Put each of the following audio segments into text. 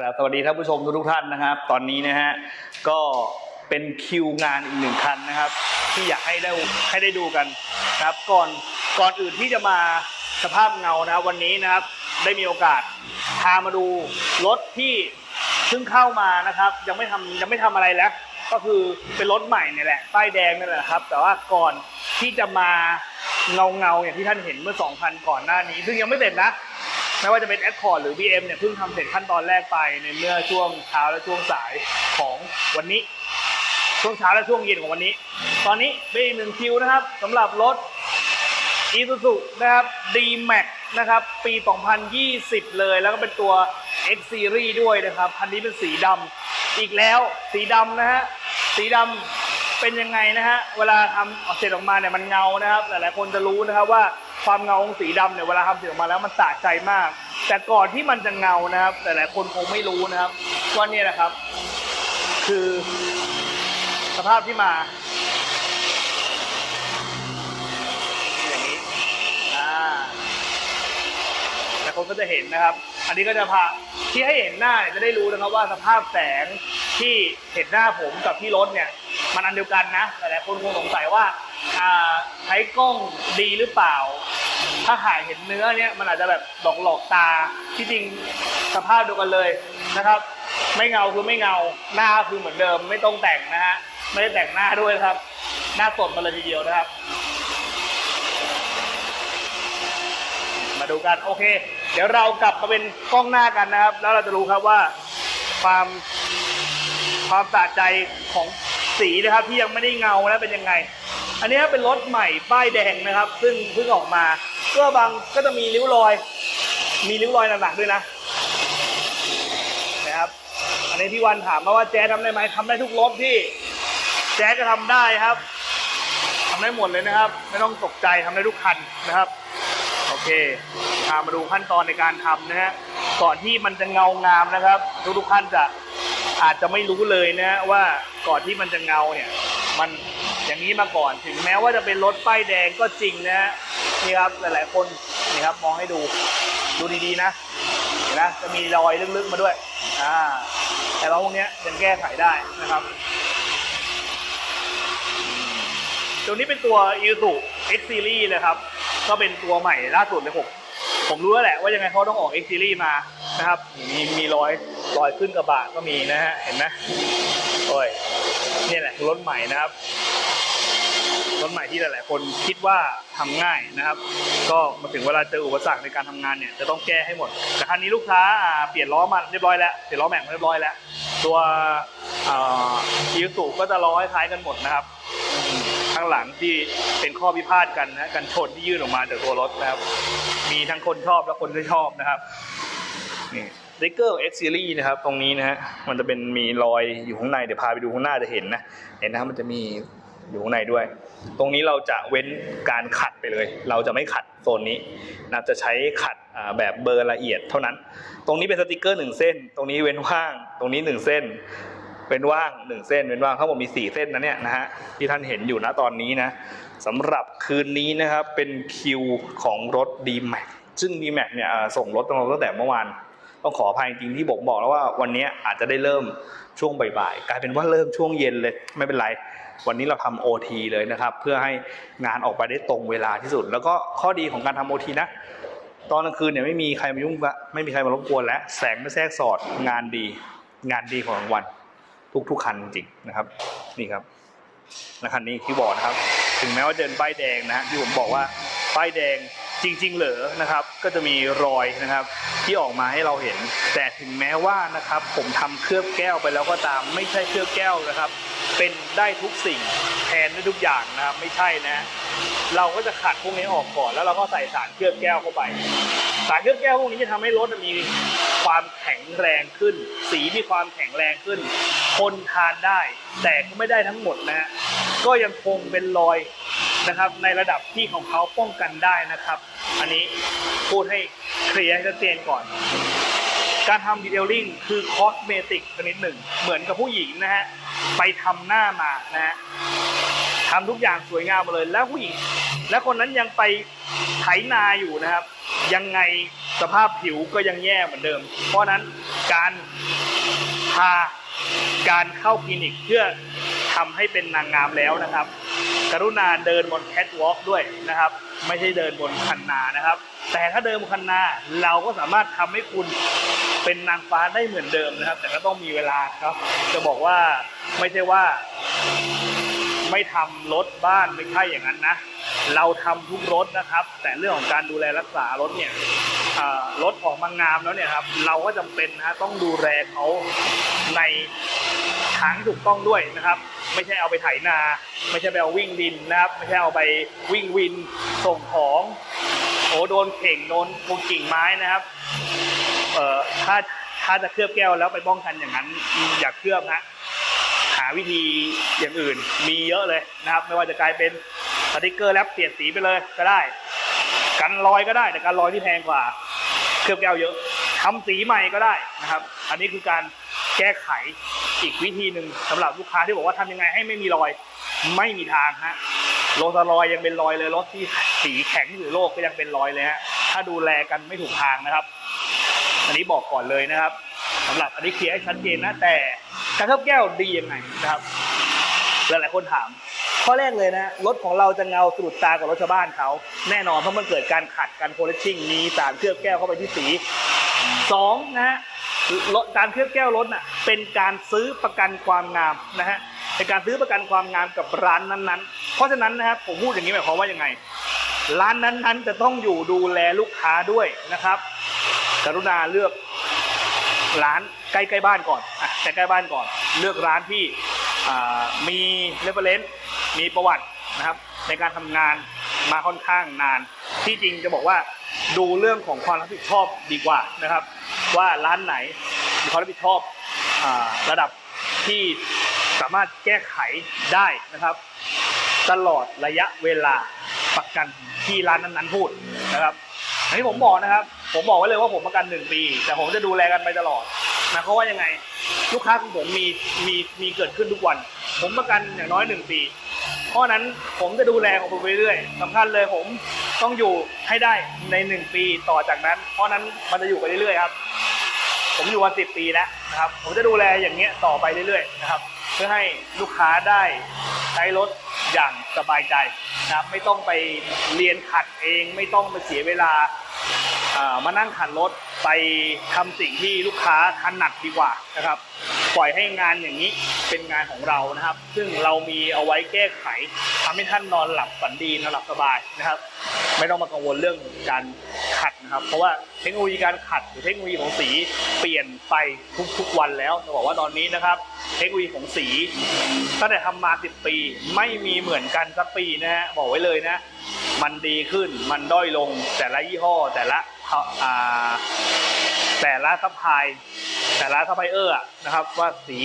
ครับสวัสดีท่านผู้ชมทุกท่านนะครับ ตอนนี้นะฮะก็เป็นคิวงานอีกหนึ่งคันนะครับ ที่อยากให้ได้ให้ได้ดูกันนะครับก่อนก่อนอื่นที่จะมาสภาพเงานะวันนี้นะครับได้มีโอกาสพามาดูรถที่เพิ่งเข้ามานะครับ ยังไม่ทำยังไม่ทำอะไรแล้ว ก็คือเป็นรถใหม่เนี่ยแหละป้ายแดงนั่นแหละครับ แต่ว่าก่อนที่จะมาเงาเงาอย่างที่ท่านเห็นเมื่อ 2,000 ก่อนหน้านี้ ซึ่งยังไม่เสร็จนะ ไม่ว่าจะเป็น Accord หรือ BM เนี่ยเพิ่งทำเสร็จขั้นตอนแรกไปในเมื่อช่วงเช้าและช่วงสายของวันนี้ ช่วงเช้าและช่วงเย็นของวันนี้ ตอนนี้เป็นอีกหนึ่งคิวนะครับสำหรับรถ Isuzu นะครับ D-Max นะครับ ปี 2020 เลย แล้วก็เป็นตัว X Series ด้วยนะครับ คันนี้เป็นสีดำอีกแล้วสีดำนะฮะ สีดำเป็นยังไงนะฮะ เวลาทำออกเสร็จออกมาเนี่ยมันเงานะครับ หลายๆคนจะรู้นะครับว่า ความเงาของสีดำเนี่ยเวลาทำเสร็จออกมาแล้วมันสะใจมาก แต่ก่อนที่มันจะเงานะครับแต่หลายคนคงไม่รู้นะครับว่าเนี่ยนะครับ คือสภาพที่มาอย่างนี้อ่าแต่คนก็จะเห็นนะครับ อันนี้ก็จะพาที่ให้เห็นหน้าเนี่ยจะได้รู้นะครับว่าสภาพแสงที่เห็นหน้าผมกับที่รถเนี่ย มันอันเดียวกันนะแต่หลายคนคงสงสัยว่าใช้กล้องดีหรือเปล่า ถ้าถ่ายเห็นเนื้อเนี่ยมันอาจจะแบบหลอกหลอกตาที่จริงสภาพเดียวกันเลยนะครับ ไม่เงาคือไม่เงาหน้าคือเหมือนเดิม ไม่ต้องแต่งนะฮะไม่ได้แต่งหน้าด้วยครับ หน้าสดมาเลยทีเดียวนะครับ มาดูกันโอเค เดี๋ยวเรากลับมาเป็นกล้องหน้ากันนะครับ แล้วเราจะรู้ครับว่าความความสะใจของ สีนะครับ ที่ยังไม่ได้เงาแล้วเป็นยังไง อันนี้เป็นรถใหม่ป้ายแดงนะครับ ซึ่งเพิ่งออกมาก็บางก็จะมีริ้วรอย มีริ้วรอยหนักๆด้วยนะนะครับ อันนี้พี่วันถามมาว่าแจ๊สทำได้ไหมทำได้ทุกรถที่แจ๊สจะทำได้ครับทำได้หมดเลยนะครับ ไม่ต้องตกใจทำได้ทุกคันนะครับโอเคพามาดูขั้นตอนในการทำนะฮะก่อนที่มันจะเงางามนะครับ ทุกๆท่านจะอาจจะไม่รู้เลยนะว่า ก่อนที่มันจะเงาเนี่ย มันอย่างนี้มาก่อนถึงแม้ว่าจะเป็นรถป้ายแดงก็จริงนะนี่ครับหลายๆคนนี่ครับมองให้ดูดูดีๆนะเห็นนะจะมีรอยลึกๆมาด้วยอ่าแต่ว่าพวกเนี้ยยังแก้ไขได้นะครับ ตัวนี้เป็นตัว i s u X Series เลยครับ ก็เป็นตัวใหม่ล่าสุดเลยผมผมรู้แล้วแหละว่ายังไงเขาต้องออก X Series มานะครับ มีมีรอยรอยขึ้นกระบะก็มีนะฮะเห็นไหม โอ้ยเนี่ยแหละรถใหม่นะครับรถใหม่ที่หลาย ๆ คนคิดว่าทำง่ายนะครับ ก็มาถึงเวลาเจออุปสรรคในการทำงานเนี่ยจะต้องแก้ให้หมด แต่คันนี้ลูกค้าเปลี่ยนล้อมาเรียบร้อยแล้วเปลี่ยนล้อแม็กซ์มาเรียบร้อยแล้ว ตัวอิสุก็จะล้อคล้ายกันหมดนะครับข้างหลังที่เป็นข้อพิพาทกันนะกันชนที่ยื่นออกมาจากตัวรถนะครับ มีทั้งคนชอบและคนไม่ชอบนะครับนี่ สติกเกอร์ X Series นะครับ ตรงนี้นะฮะมันจะเป็นมีรอยอยู่ข้างในเดี๋ยวพาไปดูข้างหน้าจะเห็นนะ เห็นนะครับมันจะมีอยู่ข้างในด้วย ตรงนี้เราจะเว้นการขัดไปเลย เราจะไม่ขัดโซนนี้นะจะใช้ขัดแบบเบอร์ละเอียดเท่านั้น ตรงนี้เป็นสติกเกอร์หนึ่งเส้น ตรงนี้เว้นว่าง ตรงนี้หนึ่งเส้นเว้นว่างหนึ่งเส้นเว้นว่างทั้งหมดมีสี่เส้นนะเนี่ยนะฮะที่ท่านเห็นอยู่นะตอนนี้นะสำหรับคืนนี้นะครับเป็นคิวของรถ D-Max ซึ่ง D-Max เนี่ยส่งรถมาตั้งแต่เมื่อวาน ต้องขออภัยจริงที่ผมบอกแล้วว่าวันนี้อาจจะได้เริ่มช่วงบ่ายๆ กลายเป็นว่าเริ่มช่วงเย็นเลยไม่เป็นไร วันนี้เราทำโอทีเลยนะครับ เพื่อให้งานออกไปได้ตรงเวลาที่สุด แล้วก็ข้อดีของการทำโอทีนะ ตอนกลางคืนเนี่ยไม่มีใครมายุ่งไม่มีใครมารบกวนและแสงไม่แทรกสอดงานดี งานดีของรางวัลทุกๆคันจริงนะครับนี่ครับและคันนี้ที่บอกนะครับ ถึงแม้ว่าเดินป้ายแดงนะฮะที่ผมบอกว่าป้ายแดง จริง ๆ เหรอนะครับ ก็จะมีรอยนะครับที่ออกมาให้เราเห็น แต่ถึงแม้ว่านะครับ ผมทำเคลือบแก้วไปแล้วก็ตาม ไม่ใช่เคลือบแก้วนะครับ เป็นได้ทุกสิ่งแทนได้ทุกอย่างนะครับไม่ใช่นะ เราก็จะขัดพวกนี้ออกก่อน แล้วเราก็ใส่สารเคลือบแก้วเข้าไป สารเคลือบแก้วพวกนี้จะทำให้รถมีความแข็งแรงขึ้น สีมีความแข็งแรงขึ้นคนทานได้ แต่ก็ไม่ได้ทั้งหมดนะฮะก็ยังคงเป็นรอยนะครับในระดับที่ของเขาป้องกันได้นะครับ อันนี้พูดให้เคลียร์ให้ชัดเจนก่อน การทำดีเทลลิ่งคือคอสเมติกชนิดหนึ่ง เหมือนกับผู้หญิงนะฮะ ไปทำหน้ามานะฮะทำทุกอย่างสวยงามหมาเลย แล้วผู้หญิง และคนนั้นยังไปไถนาอยู่นะครับ ยังไงสภาพผิวก็ยังแย่เหมือนเดิม เพราะฉะนั้นการพาการเข้าคลินิกเพื่อทำให้เป็นนางงามแล้วนะครับ กรุณาเดินบนแคทวอล์กด้วยนะครับ ไม่ใช่เดินบนคันนานะครับ แต่ถ้าเดินบนคันนาเราก็สามารถทำให้คุณเป็นนางฟ้าได้เหมือนเดิมนะครับ แต่ก็ต้องมีเวลาครับ จะบอกว่าไม่ใช่ว่า ไม่ทำรถบ้านไม่ใช่อย่างนั้นนะเราทำทุกรถนะครับ แต่เรื่องของการดูแลรักษารถเนี่ยรถออกมางามแล้วเนี่ยครับ เราก็จำเป็นนะต้องดูแลเขาใน ทางที่ถูกต้องด้วยนะครับ ไม่ใช่เอาไปไถนา ไม่ใช่ไปเอาวิ่งดินนะครับ ไม่ใช่เอาไปวิ่งวินส่งของโอ้โดนเข่งโดนโดนกิ่งไม้นะครับเอ่อถ้าถ้าจะเคลือบแก้วแล้วไปป้องกันอย่างนั้นอย่าเคลือบนะหาวิธีอย่างอื่นมีเยอะเลยนะครับ ไม่ว่าจะกลายเป็นสติกเกอร์แลบเปลี่ยนสีไปเลยก็ได้ กันรอยก็ได้แต่การรอยที่แพงกว่า เคลือบแก้วเยอะทำสีใหม่ก็ได้นะครับ อันนี้คือการ แก้ไขอีกวิธีหนึ่งสำหรับลูกค้าที่บอกว่าทำยังไงให้ไม่มีรอยไม่มีทางฮะโรตารอยยังเป็นรอยเลยรถที่สีแข็งหรือโลกก็ยังเป็นรอยเลยฮะถ้าดูแลกันไม่ถูกทางนะครับ อันนี้บอกก่อนเลยนะครับสำหรับอันนี้เคลียร์ให้ชัดเจนนะแต่การเคลือบแก้วดียังไงนะครับหลายๆคนถามข้อแรกเลยนะรถของเราจะเงาสะดุดตากว่ารถชาวบ้านเขา แน่นอนเพราะมันเกิดการขัดการโพลิชชิ่งมีสารเคลือบแก้วเข้าไปที่สีสองนะฮะ การเคลือบแก้วรถน่ะเป็นการซื้อประกันความงามนะฮะเป็นการซื้อประกันความงามกับร้านนั้นๆ เพราะฉะนั้นนะครับผมพูดอย่างนี้หมายความว่ายังไง ร้านนั้นๆจะต้องอยู่ดูแลลูกค้าด้วยนะครับ กรุณาเลือกร้านใกล้ๆบ้านก่อนอะใกล้ๆบ้านก่อน เลือกร้านที่มีเรฟเฟรนซ์มีประวัตินะครับ ในการทำงานมาค่อนข้างนาน ที่จริงจะบอกว่าดูเรื่องของความรับผิดชอบดีกว่านะครับ ว่าร้านไหนมีความรับผิดชอบอระดับที่สามารถแก้ไขได้นะครับ ตลอดระยะเวลาประกันที่ร้านนั้นๆพูดนะครับอันนี้ผมบอกนะครับ ผมบอกไว้เลยว่าผมประกันหนึ่งปี แต่ผมจะดูแลกันไปตลอดนะเพราะว่ายังไงลูกค้าของผมมีมีมีเกิดขึ้นทุกวัน ผมประกันอย่างน้อยหนึ่งปีเพราะนั้นผมจะดูแลของผมไปเรื่อยสำคัญเลยผมต้องอยู่ให้ได้ในหนึ่งปีต่อจากนั้น เพราะฉะนั้นมันจะอยู่ไปเรื่อยๆครับ ผมอยู่มาสิบปีแล้วนะครับ ผมจะดูแลอย่างเงี้ยต่อไปเรื่อยๆนะครับ เพื่อให้ลูกค้าได้ใช้รถอย่างสบายใจนะครับไม่ต้องไปเรียนขัดเองไม่ต้องไปเสียเวลามานั่งขัดรถไปทำสิ่งที่ลูกค้าถนัดดีกว่านะครับ ปล่อยให้งานอย่างนี้เป็นงานของเรานะครับ ซึ่งเรามีเอาไว้แก้ไขทำให้ท่านนอนหลับฝันดีนอนหลับสบายนะครับ ไม่ต้องมากังวลเรื่องการขัดนะครับ เพราะว่าเทคโนโลยีการขัดหรือเทคโนโลยีของสีเปลี่ยนไปทุกๆวันแล้วจะบอกว่าตอนนี้นะครับ เทคโนโลยีของสีตั้งแต่ทำมา 10 ปี ไม่มีเหมือนกันสักปีนะฮะบอกไว้เลยนะ มันดีขึ้นมันด้อยลงแต่ละยี่ห้อแต่ละแต่ละซัพพลาย แต่ละซัพพลายเออร์นะครับว่าสี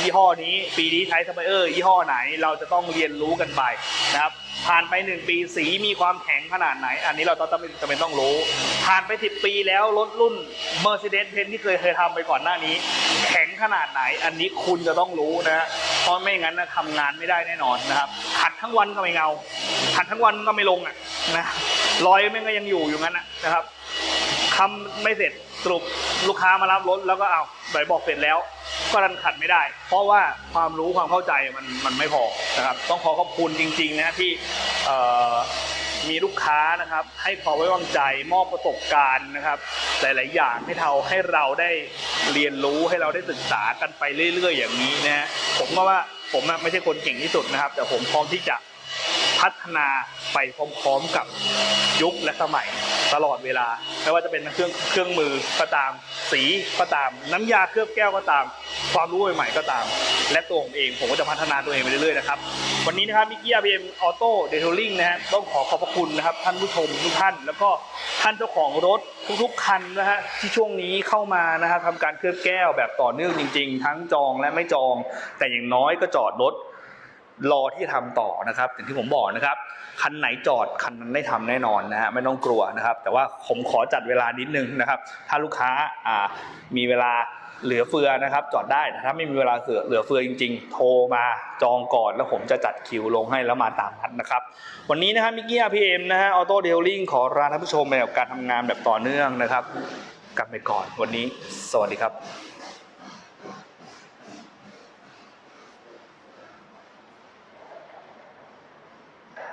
ยี่ห้อนี้ปีนี้ใช้ซัพพลายเออร์ยี่ห้อไหนเราจะต้องเรียนรู้กันไปนะครับผ่านไปหนึ่งปีสีมีความแข็งขนาดไหน อันนี้เราต้องจำเป็นต้องรู้ ผ่านไปสิบปีแล้วรถรุ่น Mercedes-Benz ที่เคยเคยทำไปก่อนหน้านี้ แข็งขนาดไหน อันนี้คุณจะต้องรู้นะฮะเพราะไม่งั้นนะทำงานไม่ได้แน่นอนนะครับขัดทั้งวันก็ไม่เงาขัดทั้งวันก็ไม่ลงอะนะรอยแม่งก็ยังอยู่อยู่งั้นนะครับทำไม่เสร็จ สรุปลูกค้ามารับรถแล้วก็เอาใบบอกเสร็จแล้ว ก็รันขัดไม่ได้ เพราะว่าความรู้ความเข้าใจมันมันไม่พอนะครับ ต้องขอขอบคุณจริงๆนะที่มีลูกค้านะครับ ให้ความไว้วางใจมอบประสบการณ์นะครับ หลาย ๆ อย่างให้เราให้เราได้เรียนรู้ให้เราได้ศึกษากันไปเรื่อย ๆ อย่างนี้นะฮะผมก็ว่าผมไม่ใช่คนเก่งที่สุดนะครับ แต่ผมพร้อมที่จะ พัฒนาไปพร้อมๆกับยุคและสมัยตลอดเวลา ไม่ว่าจะเป็นเครื่องเครื่องมือก็ตาม สีก็ตาม น้ำยาเคลือบแก้วก็ตาม ความรู้ใหม่ๆก็ตาม และตัวผมเองผมก็จะพัฒนาตัวเองไปเรื่อยๆนะครับ วันนี้นะครับมิกกี้อาร์บีเอ็มออโต้เดทลิงนะฮะต้องขอขอบพระคุณนะครับ ท่านผู้ชมทุกท่าน แล้วก็ท่านเจ้าของรถทุกๆคันนะฮะที่ช่วงนี้เข้ามานะฮะทำการเคลือบแก้วแบบต่อเนื่องจริง ๆ ทั้งจองและไม่จอง แต่อย่างน้อยก็จอดรถ รอที่จะทำต่อนะครับอย่างที่ผมบอกนะครับ คันไหนจอดคันนั้นได้ทำแน่นอนนะฮะไม่ต้องกลัวนะครับ แต่ว่าผมขอจัดเวลานิดนึงนะครับ ถ้าลูกค้าอ่ามีเวลาเหลือเฟือนะครับ จอดได้แต่ถ้าไม่มีเวลาเสือเหลือเฟือจริง ๆ โทรมาจองก่อนแล้วผมจะจัดคิวลงให้แล้วมาตามนัดนะครับ วันนี้นะครับมิกกี้พีเอ็มนะฮะออโต้เดลลิงขอลาท่านผู้ชมไปกับการทำงานแบบต่อเนื่องนะครับกลับไปก่อนวันนี้ สวัสดีครับ